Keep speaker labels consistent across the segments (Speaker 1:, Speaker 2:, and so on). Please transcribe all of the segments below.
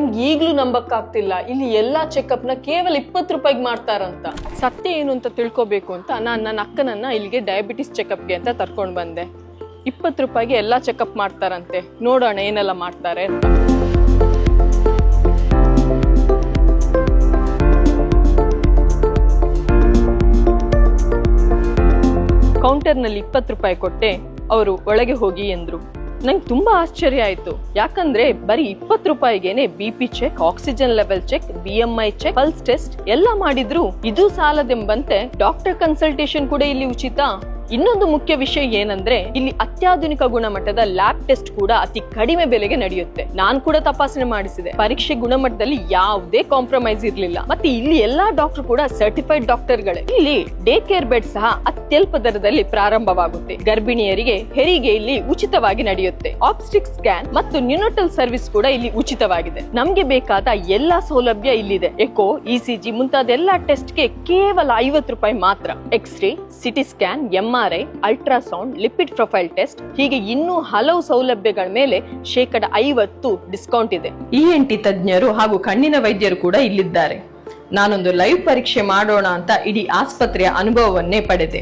Speaker 1: ನಂಬಕ್ಕಾಗ್ತಿಲ್ಲ. ಇಲ್ಲಿ ಎಲ್ಲ ಚೆಕಪ್ನ ಕೇವಲ ಇಪ್ಪತ್ತು ರೂಪಾಯಿಗೆ ಮಾಡ್ತಾರಂತ. ಸತ್ಯ ಏನು ಅಂತ ತಿಳ್ಕೊಬೇಕು ಅಂತ ನಾನು ನನ್ನ ಅಕ್ಕನನ್ನ ಇಲ್ಲಿಗೆ ಡಯಾಬಿಟಿಸ್ ಚೆಕಪ್ಗೆ ಅಂತ ತರ್ಕೊಂಡು ಬಂದೆ. ಇಪ್ಪತ್ತು ರೂಪಾಯಿಗೆ ಎಲ್ಲ ಚೆಕಪ್ ಮಾಡ್ತಾರಂತೆ. ನೋಡೋಣ ಏನೆಲ್ಲ ಮಾಡ್ತಾರೆ ಅಂತ. ಕೌಂಟರ್ನಲ್ಲಿ ಇಪ್ಪತ್ತು ರೂಪಾಯಿ ಕೊಟ್ಟೆ. ಅವರು ಒಳಗೆ ಹೋಗಿ ಎಂದ್ರು. ನಂಗೆ ತುಂಬ ಆಶ್ಚರ್ಯ ಆಯಿತು. ಯಾಕಂದ್ರೆ ಬರೀ ಇಪ್ಪತ್ತು ರೂಪಾಯಿಗೆನೆ B P check oxygen level check B M I check pulse test ಎಲ್ಲ ಮಾಡಿದ್ರು ಇದು ಸಾಲದೆಂಬಂತೆ ಡಾಕ್ಟರ್ ಕನ್ಸಲ್ಟೇಷನ್ ಕೂಡ ಇಲ್ಲಿ ಉಚಿತ. ಇನ್ನೊಂದು ಮುಖ್ಯ ವಿಷಯ ಏನಂದ್ರೆ, ಇಲ್ಲಿ ಅತ್ಯಾಧುನಿಕ ಗುಣಮಟ್ಟದ ಲ್ಯಾಬ್ ಟೆಸ್ಟ್ ಕೂಡ ಅತಿ ಕಡಿಮೆ ಬೆಲೆಗೆ ನಡೆಯುತ್ತೆ. ನಾನ್ ಕೂಡ ತಪಾಸಣೆ ಮಾಡಿಸಿದೆ. ಪರೀಕ್ಷೆ ಗುಣಮಟ್ಟದಲ್ಲಿ ಯಾವುದೇ ಕಾಂಪ್ರಮೈಸ್ ಇರಲಿಲ್ಲ. ಮತ್ತೆ ಇಲ್ಲಿ ಎಲ್ಲಾ ಡಾಕ್ಟರ್ ಕೂಡ ಸರ್ಟಿಫೈಡ್ ಡಾಕ್ಟರ್ಗಳೇ ಇಲ್ಲಿ ಡೇ ಕೇರ್ ಬೆಡ್ ಸಹ ಅತ್ಯಲ್ಪ ದರದಲ್ಲಿ ಪ್ರಾರಂಭವಾಗುತ್ತೆ. ಗರ್ಭಿಣಿಯರಿಗೆ ಹೆರಿಗೆ ಇಲ್ಲಿ ಉಚಿತವಾಗಿ ನಡೆಯುತ್ತೆ. ಆಪ್ಸ್ಟಿಕ್ ಸ್ಕ್ಯಾನ್ ಮತ್ತು ನ್ಯೂನೋಟಲ್ ಸರ್ವಿಸ್ ಕೂಡ ಇಲ್ಲಿ ಉಚಿತವಾಗಿದೆ. ನಮ್ಗೆ ಬೇಕಾದ ಎಲ್ಲಾ ಸೌಲಭ್ಯ ಇಲ್ಲಿದೆ. ಎಕೋ ಇಸಿಜಿ ಮುಂತಾದ ಎಲ್ಲಾ ಟೆಸ್ಟ್ಗೆ ಕೇವಲ ಐವತ್ತು ರೂಪಾಯಿ ಮಾತ್ರ. X-ray CT scan MRI ultrasound lipid profile test ಹೀಗೆ ಇನ್ನೂ ಹಲವು ಸೌಲಭ್ಯಗಳ ಮೇಲೆ ಶೇಕಡ ಐವತ್ತು ಡಿಸ್ಕೌಂಟ್ ಇದೆ. ಇ ಎನ್ ಟಿ ತಜ್ಞರು ಹಾಗೂ ಕಣ್ಣಿನ ವೈದ್ಯರು ಕೂಡ ಇಲ್ಲಿದ್ದಾರೆ. ನಾನೊಂದು ಲೈವ್ ಪರೀಕ್ಷೆ ಮಾಡೋಣ ಅಂತ ಇಡೀ ಆಸ್ಪತ್ರೆಯ ಅನುಭವವನ್ನೇ ಪಡೆದೆ.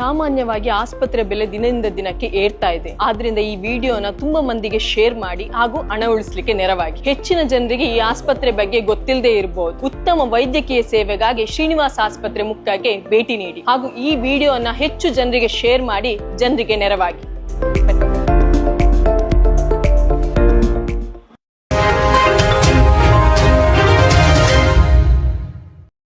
Speaker 1: ಸಾಮಾನ್ಯವಾಗಿ ಆಸ್ಪತ್ರೆ ಬೆಲೆ ದಿನದಿಂದ ದಿನಕ್ಕೆ ಏರ್ತಾ ಇದೆ. ಆದ್ರಿಂದ ಈ ವಿಡಿಯೋನ ತುಂಬಾ ಮಂದಿಗೆ ಶೇರ್ ಮಾಡಿ ಹಾಗೂ ಹಣ ಉಳಿಸ್ಲಿಕ್ಕೆ ನೆರವಾಗಿ. ಹೆಚ್ಚಿನ ಜನರಿಗೆ ಈ ಆಸ್ಪತ್ರೆ ಬಗ್ಗೆ ಗೊತ್ತಿಲ್ಲದೆ ಇರಬಹುದು ಉತ್ತಮ ವೈದ್ಯಕೀಯ ಸೇವೆಗಾಗಿ ಶ್ರೀನಿವಾಸ್ ಆಸ್ಪತ್ರೆ ಮುಖಕ್ಕೆ ಭೇಟಿ ನೀಡಿ ಹಾಗೂ ಈ ವಿಡಿಯೋನ ಹೆಚ್ಚು ಜನರಿಗೆ ಶೇರ್ ಮಾಡಿ ಜನರಿಗೆ ನೆರವಾಗಿ.